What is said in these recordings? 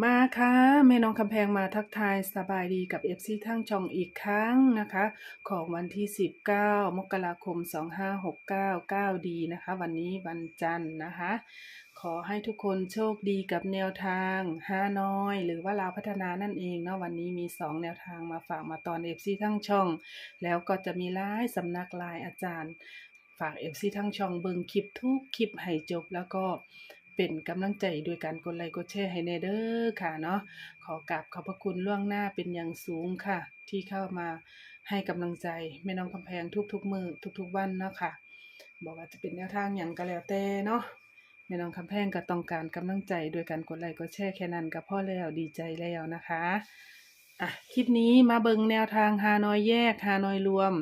มาค่ะแม่น้องคำแพงมาทักทายสบายดีกับ FC ทั้งช่องอีกครั้งนะคะ ของวันที่ 19 มกราคม 2569 9ดีนะคะ วันนี้วันจันทร์นะคะ ขอให้ทุกคนโชคดีกับแนวทางฮานอย หรือว่าลาวพัฒนานั่นเองเนาะวันนี้มี 2 แนวทางมาฝากมาตอน FC ทั้งช่อง แล้วก็จะมีไลายสำนักไลายอาจารย์ ฝาก FC ทั้งช่องเบิงคลิปทุกคลิปให้จบแล้วก็ เป็นกำลังใจโดยการกดไลค์กดแชร์ให้แน่เด้อค่ะเนาะขอกราบขอบพระคุณล่วงหน้าเป็นอย่างสูงค่ะ ที่เข้ามาให้กำลังใจแม่น้องคำแพงทุกๆมือทุกๆวันเนาะค่ะ บอกว่าจะเป็นแนวทางอย่างก็แล้วแต่เนาะแม่น้องคำแพงก็ต้องการกำลังใจโดยการกดไลค์กดแชร์แค่นั้นก็พอแล้วดีใจแล้วนะคะอะคลิปนี้มาเบิงแนวทางฮานอยแยกฮานอยรวม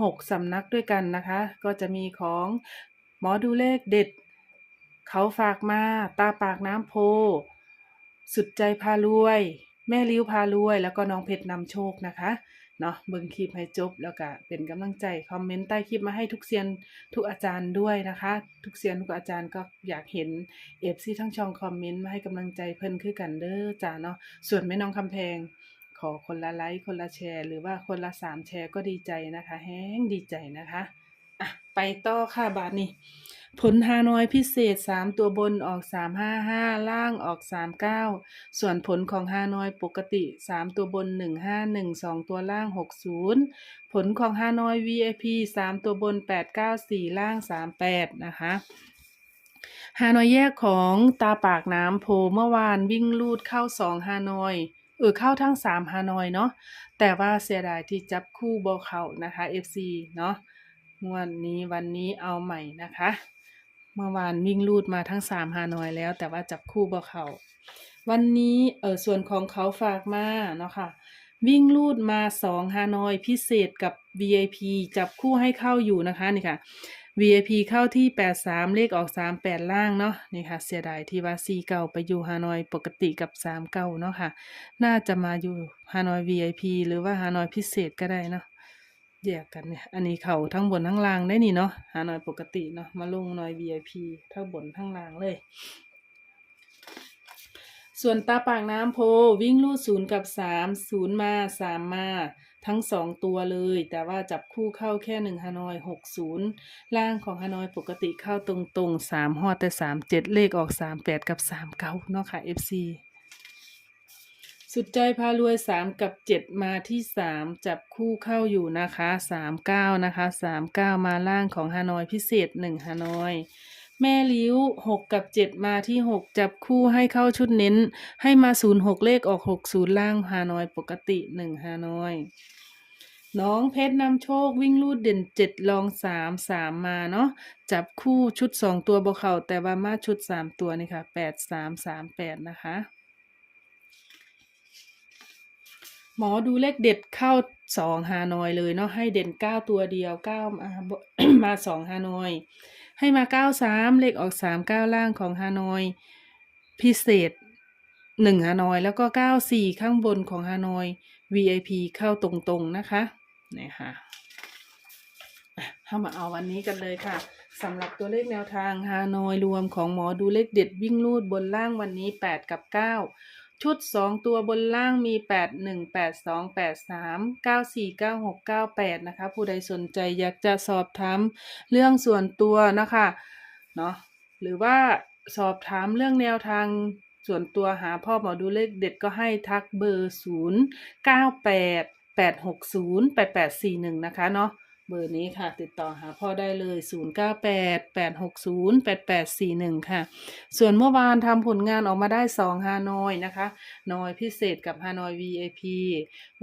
6 สำนักด้วยกันนะคะ ก็จะมีของหมอดูเลขเด็ด เขาฝากมา ตาปากน้ำโพ สุดใจพารวย แม่ลิ้วพารวย แล้วก็น้องเพชรนำโชคนะคะเนาะเบิ่งคลิปให้จบแล้วก็เป็นกำลังใจคอมเมนต์ใต้คลิปมาให้ทุกเซียนทุกอาจารย์ด้วยนะคะ ทุกเซียนทุกอาจารย์ก็อยากเห็นเอฟซีทั้งช่องคอมเมนต์มาให้กำลังใจเพิ่นคือกันเด้อจ้าเนาะส่วนแม่น้องคำแพง ขอคนละไลค์คนละแชร์ หรือว่าคนละสามแชร์ก็ดีใจนะคะ แห้งดีใจนะคะอะไปต่อค่ะบาทนี้ ผลฮานอยพิเศษ3ตัวบนออก355ล่างออก39ส่วนผลของฮานอยปกติ3ตัวบน151 2ตัวล่าง60ผลของฮานอย VIP 3ตัวบน894ล่าง38นะคะฮานอยแยกของตาปากน้ำโพเมื่อวานวิ่งลูดเข้า2ฮานอยเออเข้าทั้ง3ฮานอยเนาะแต่ว่าเสียดายที่จับคู่บอเขานะคะ FC เนาะงวดนี้วันนี้เอาใหม่นะคะ เมื่อวานวิ่งลูดมาทั้งสามฮานอยแล้ว แต่ว่าจับคู่บ่เขาวันนี้เออส่วนของเขาฝากมาเนาะค่ะวิ่งลูดมาสองฮานอยพิเศษกับ VIP จับคู่ให้เข้าอยู่นะคะนี่ค่ะ VIP เข้าที่ 83 เลขออก 38 ล่างเนาะนี่ค่ะ เสียดายที่ว่า4เก่าไปอยู่ฮานอยปกติกับ 3 เก่าเนาะค่ะ น่าจะมาอยู่ฮานอย VIP หรือว่าฮานอยพิเศษก็ได้เนาะ แยกกันเนี่ย อันนี้เขาทั้งบนทั้งล่างได้นี่เนาะ หาหน่อยปกติเนาะ มาลงหน่อย VIP ทั้งบนทั้งล่างเลย ส่วนตาปากน้ำโพวิ่งลูดศูนย์กับสามศูนย์มาสามมาทั้งสองตัวเลย แต่ว่าจับคู่เข้าแค่หนึ่งฮานอยหกศูนย์ล่างของฮานอยปกติเข้าตรงๆสามฮอดแต่สามเจ็ดเลขออกสามแปดกับสามเก้าเนาะค่ะ FC สุดใจพารวยสามกับเจ็ดมาที่สามจับคู่เข้าอยู่นะคะสามเก้านะคะสามเก้ามาล่างของฮานอยพิเศษหนึ่งฮานอยแม่ลิ้วหกกับเจ็ดมาที่หกจับคู่ให้เข้าชุดเน้น ให้มาศูนย์หกเลขออกหกศูนย์ล่างฮานอยปกติหนึ่งฮานอยน้องเพชรนำโชควิ่งลูดเด่นเจ็ดลองสามสามมาเนาะจับคู่ชุดสองตัวบวเขาแต่ว่ามาชุดสามตัวนี่ค่ะแปดสามสามแปดนะคะ หมอดูเลขเด็ดเข้าสองฮานอยเลยเนาะให้เด่นเก้าตัวเดียวเก้ามามาสองฮานอย ให้มาเก้าสามเลขออกสามเก้าล่างของฮานอย พิเศษหนึ่งฮานอยแล้วก็เก้าสี่ข้างบนของฮานอย VIP เข้าตรงๆนะคะนี่ค่ะเข้ามาเอาวันนี้กันเลยค่ะสำหรับตัวเลขแนวทางฮานอยรวมของหมอดูเลขเด็ดวิ่งลูดบนล่างวันนี้ 8 กับ 9 ชุด2ตัวบนล่างมี8 1 8 2 8 3 9 4 9 6 9 8นะคะ ผู้ใดสนใจอยากจะสอบถามเรื่องส่วนตัวนะคะเนาะหรือว่าสอบถามเรื่องแนวทางส่วนตัวหาพ่อหมอดูเลขเด็ดก็ให้ทักเบอร์0 9 8 8 6 0 8 8 4 1นะคะเนาะ เบอร์นี้ค่ะ ติดต่อหาพ่อได้เลย 098 860 8841 ค่ะ ส่วนเมื่อวานทำผลงานออกมาได้ 2 ฮานอยนะคะ นอยพิเศษกับฮานอย VIP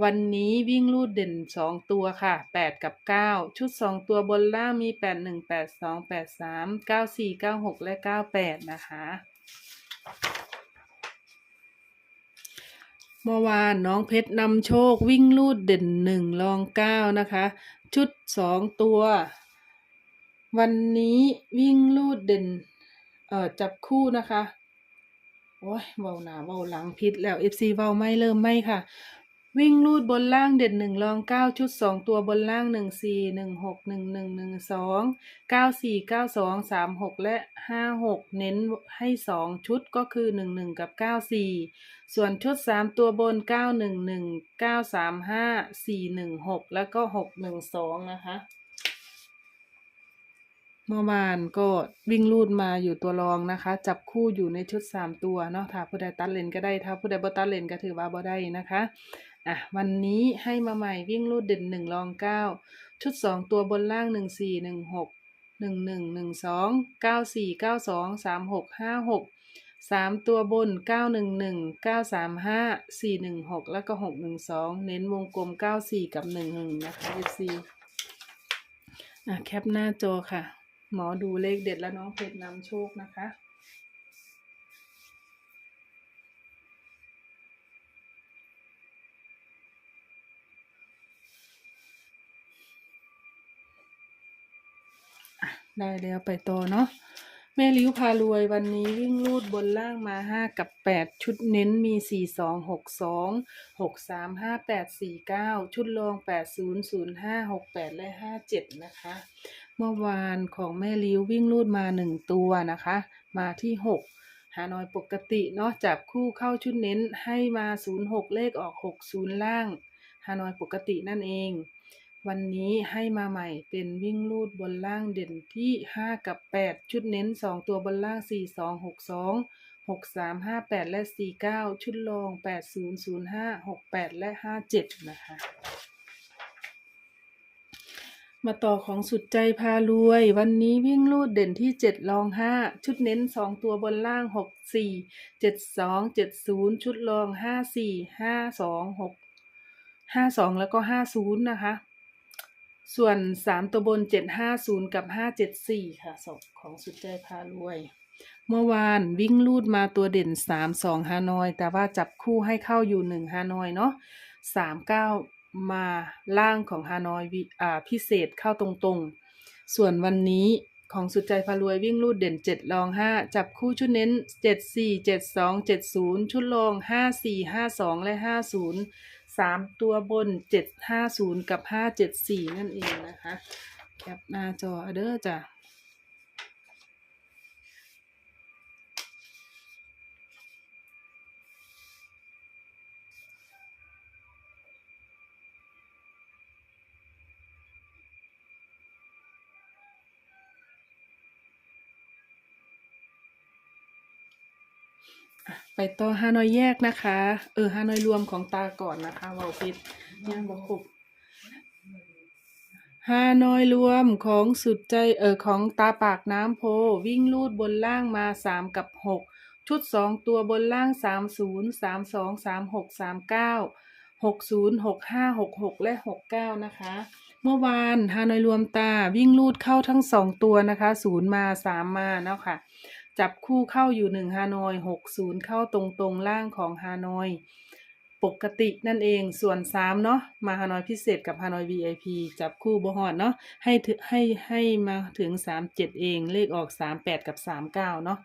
วันนี้วิ่งลูดเด่น 2 ตัวค่ะ 8 กับ 9 ชุด 2 ตัวบนล่างมี 81 82 83 94 96 และ 98 นะคะ เมื่อวานน้องเพชรนำโชควิ่งลูดเด่นหนึ่งรองเก้านะคะ ชุดสองตัว วันนี้วิ่งลูดเด่น เอ่อจับคู่นะคะ โอ้ยเบาหนาเบาหลังพิษแล้ว FC เบาไม่เริ่มไม่ค่ะ วิ่งลูดบนล่างเด่นหนึ่งรองเก้าชุดสองตัวบนล่างหนึ่งสี่หนึ่งหกหนึ่งหนึ่งหนึ่งสองเก้าสี่เก้าสองสามหกและห้าหกเน้นให้สองชุดก็คือหนึ่งหนึ่งกับเก้าสี่ส่วนชุดสามตัวบนเก้าหนึ่งหนึ่งเก้าสามห้าสี่หนึ่งหกแล้วก็หกหนึ่งสองนะคะเมื่อวานก็วิ่งลูดมาอยู่ตัวรองนะคะ จับคู่อยู่ในชุดสามตัวเนาะถ้าผู้ใดตัดเลนก็ได้ถ้าผู้ใดบ่ตัดเลนก็ถือว่าบ่ได้นะคะ อะวันนี้ให้มาใหม่วิ่งลูดเด่นหนึ่งรองเก้าชุดสองตัวบนล่างหนึ่งสี่หนึ่งหกหนึ่งหนึ่งหนึ่งสองเก้าสี่เก้าสองสามหกห้าหกสามตัวบนเก้าหนึ่งหนึ่งเก้าสามห้าสี่หนึ่งหกแล้วก็หกหนึ่งสองเน้นวงกลมเก้าสี่กับหนึ่งหนึ่งนะคะ FC อะแคปหน้าจอค่ะ หมอดูเลขเด็ดและน้องเพชรนำโชคนะคะ ได้แล้วไปต่อเนาะแม่ลิ้วพารวยวันนี้วิ่งลูดบนล่างมาห้ากับแปดชุดเน้นมีสี่สองหกสองหกสามห้าแปดสี่เก้าชุดรองแปดศูนย์ศูนย์ห้าหกแปดและห้าเจ็ดนะคะ เมื่อวานของแม่ลิ้ววิ่งลูดมาหนึ่งตัวนะคะ มาที่หกหานอยปกติเนาะจับคู่เข้าชุดเน้นให้มาศูนย์หกเลขออกหกศูนย์ล่าง หานอยปกตินั่นเอง วันนี้ให้มาใหม่เป็นวิ่งลูดบนล่างเด่นที่ 5 กับ 8 ชุดเน้น 2 ตัวบนล่าง 4 2 6 2 6 3 5 8 และ 4 9 ชุดรอง 8 0 0 5 6 8 และ 57 นะคะ มาต่อของสุดใจพารวย วันนี้วิ่งลูดเด่นที่ 7 รอง 5 ชุดเน้น 2 ตัวบนล่าง 6 4 7 2 7 0 ชุดรอง 5 4 5 2 6 5 2 แล้วก็ 50 นะคะ ส่วนสามตัวบนเจ็ดห้าศูนย์กับห้าเจ็ดสี่ค่ะศพของสุดใจพารวย เมื่อวานวิ่งลูดมาตัวเด่นสามสองฮานอย แต่ว่าจับคู่ให้เข้าอยู่หนึ่งฮานอยเนาะสามเก้ามาล่างของฮานอยอ่าพิเศษเข้าตรงๆ ส่วนวันนี้ของสุดใจพารวยวิ่งลูดเด่นเจ็ดรองห้าจับคู่ชุดเน้นเจ็ดสี่เจ็ดสองเจ็ดศูนย์ชุดรองห้าสี่ห้าสองและห้าศูนย์ สามตัวบนเจ็ดห้าศูนย์กับห้าเจ็ดสี่นั่นเองนะคะ แคปหน้าจอเด้อจ้ะ ไปต่อฮานอยแยกนะคะ เออฮานอยรวมของตาก่อนนะคะเวาพิษย่างบอกครบฮานอยรวมของสุดใจเออของตาปากน้ำโพ วิ่งลูดบนล่างมาสามกับหกชุดสองตัวบนล่างสามศูนย์สามสองสามหกสามเก้าหกศูนย์หกห้าหกหกและหกเก้านะคะ เมื่อวานฮานอยรวมตาวิ่งลูดเข้าทั้งสองตัวนะคะศูนย์มาสามมาเนาะค่ะ จับคู่เข้าอยู่หนึ่งฮานอยหกศูนย์เข้าตรงตรงๆล่างของฮานอยปกตินั่นเองส่วนสามเนาะมาฮานอยพิเศษกับฮานอย VIP จับคู่บฮอดเนาะให้ให้ให้มาถึงสามเจ็ดเองเลขออกสามแปดกับสามเก้าเนาะ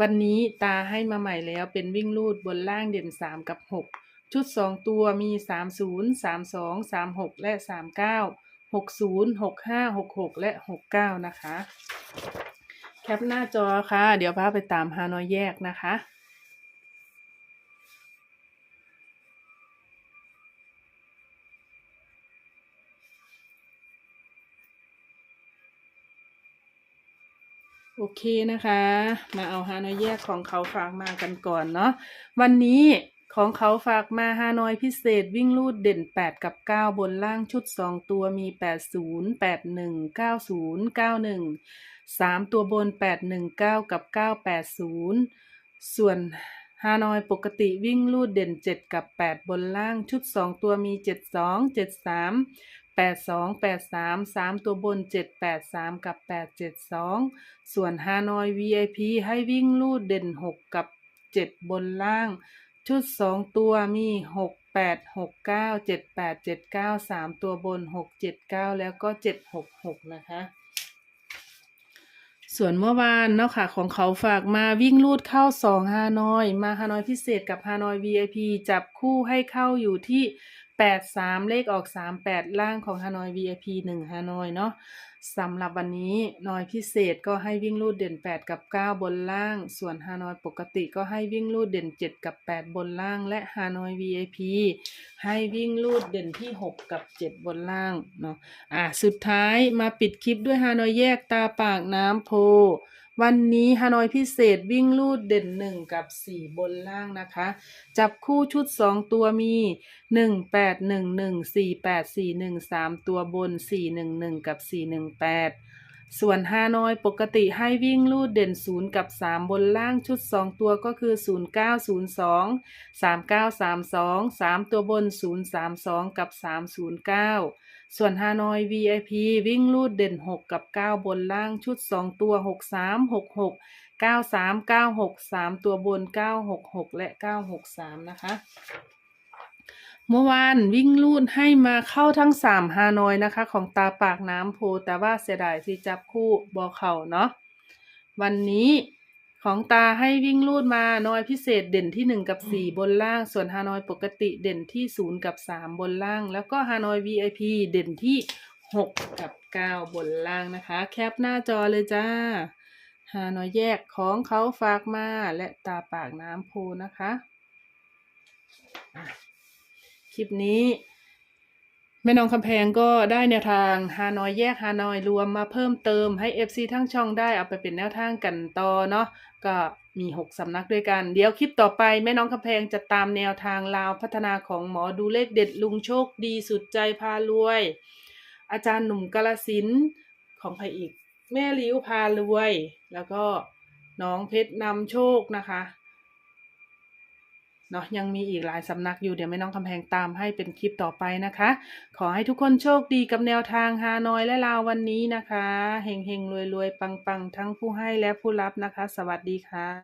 วันนี้ตาให้มาใหม่แล้วเป็นวิ่งลูดบนล่างเด่นสามกับหกชุดสองตัวมีสามศูนย์สามสองสามหกและสามเก้าหกศูนย์หกห้าหกหกและหกเก้านะคะ แคปหน้าจอค่ะ เดี๋ยวพาไปตามฮานอยแยกนะคะโอเคนะคะ มาเอาฮานอยแยกของเขาฝากมากันก่อนเนาะวันนี้ของเขาฝากมาฮานอยพิเศษวิ่งลูดเด่น 8 กับ 9 บนล่างชุด 2 ตัวมี 80 81 90 91 3 ตัวบน 819 กับ 980 ส่วนฮานอยปกติวิ่งลูดเด่น 7 กับ 8 บนล่างชุด 2 ตัวมี 72 73 82 83 3 ตัวบน 783 กับ 872 ส่วนฮานอย VIP ให้วิ่งลูดเด่น 6 กับ 7 บนล่าง ชุด 2 ตัวมี 6 8 6 9 7 8 7 9 3 ตัวบน 6 7 9 แล้วก็ 7 6 6 นะคะ ส่วนเมื่อวานเนาะค่ะของเขาฝากมาวิ่งลูดเข้าสองฮานอย มาฮานอยพิเศษกับฮานอย VIP จับคู่ให้เข้าอยู่ที่ แปดสามเลขออกสามแปดล่างของฮานอย VIP หนึ่งฮานอยเนาะสำหรับวันนี้นอยพิเศษก็ให้วิ่งลูดเด่น8กับ9บนล่าง ส่วนฮานอยปกติก็ให้วิ่งลูดเด่น7กับ8บนล่าง และฮานอย VIP ให้วิ่งลูดเด่นที่6กับ7บนล่างเนาะอะสุดท้ายมาปิดคลิปด้วยฮานอยแยกตาปากน้ำโพ วันนี้ฮานอยพิเศษวิ่งลูดเด่นหนึ่งกับสี่บนล่างนะคะ จับคู่ชุดสองตัวมีหนึ่งแปดหนึ่งหนึ่งสี่แปดสี่หนึ่งสามตัวบนสี่หนึ่งหนึ่งกับสี่หนึ่งแปดส่วนฮานอยปกติให้วิ่งลูดเด่นศูนย์กับสามบนล่างชุดสองตัวก็คือศูนย์เก้าศูนย์สองสามเก้าสามสองสามตัวบนศูนย์สามสองกับสามศูนย์เก้า ส่วนฮานอย VIP วิ่งลูดเด่น 6 กับ 9 บนล่างชุด 2 ตัว 6 3 6 6 9 3 9 6 3 ตัวบน 9 6 6 และ 9 6 3 นะคะ เมื่อวานวิ่งลูดให้มาเข้าทั้ง 3 ฮานอยนะคะ ของตาปากน้ำโพ แต่ว่าเสียดายที่จับคู่บอเข่าเนาะวันนี้ ของตาให้วิ่งลูดมาน้อยพิเศษเด่นที่1กับ4บนล่าง ส่วนฮานอยปกติเด่นที่0กับ3บนล่าง แล้วก็ฮานอย VIP เด่นที่6กับ9บนล่างนะคะ แคปหน้าจอเลยจ้าฮานอยแยกของเขาฝากมาและตาปากน้ำโพนะคะอะคลิปนี้แม่น้องคำแพงก็ได้แนวทางฮานอยแยกฮานอยรวมมาเพิ่มเติมให้ FC ทั้งช่องได้เอาไปเป็นแนวทางกันต่อเนาะ ก็มี6สำนักด้วยกัน เดี๋ยวคลิปต่อไปแม่น้องคำแพงจะตามแนวทางลาวพัฒนาของหมอดูเลขเด็ดลุงโชคดีสุดใจพารวย อาจารย์หนุ่มกาลสินของใครอีก แม่ลิ้วพารวย แล้วก็น้องเพชรนำโชคนะคะ เนาะยังมีอีกหลายสำนักอยู่เดี๋ยวแม่น้องคำแพงตามให้เป็นคลิปต่อไปนะคะ ขอให้ทุกคนโชคดีกับแนวทางฮานอยและลาววันนี้นะคะเฮงเฮงรวยรวยปังปังทั้งผู้ให้และผู้รับนะคะ สวัสดีค่ะ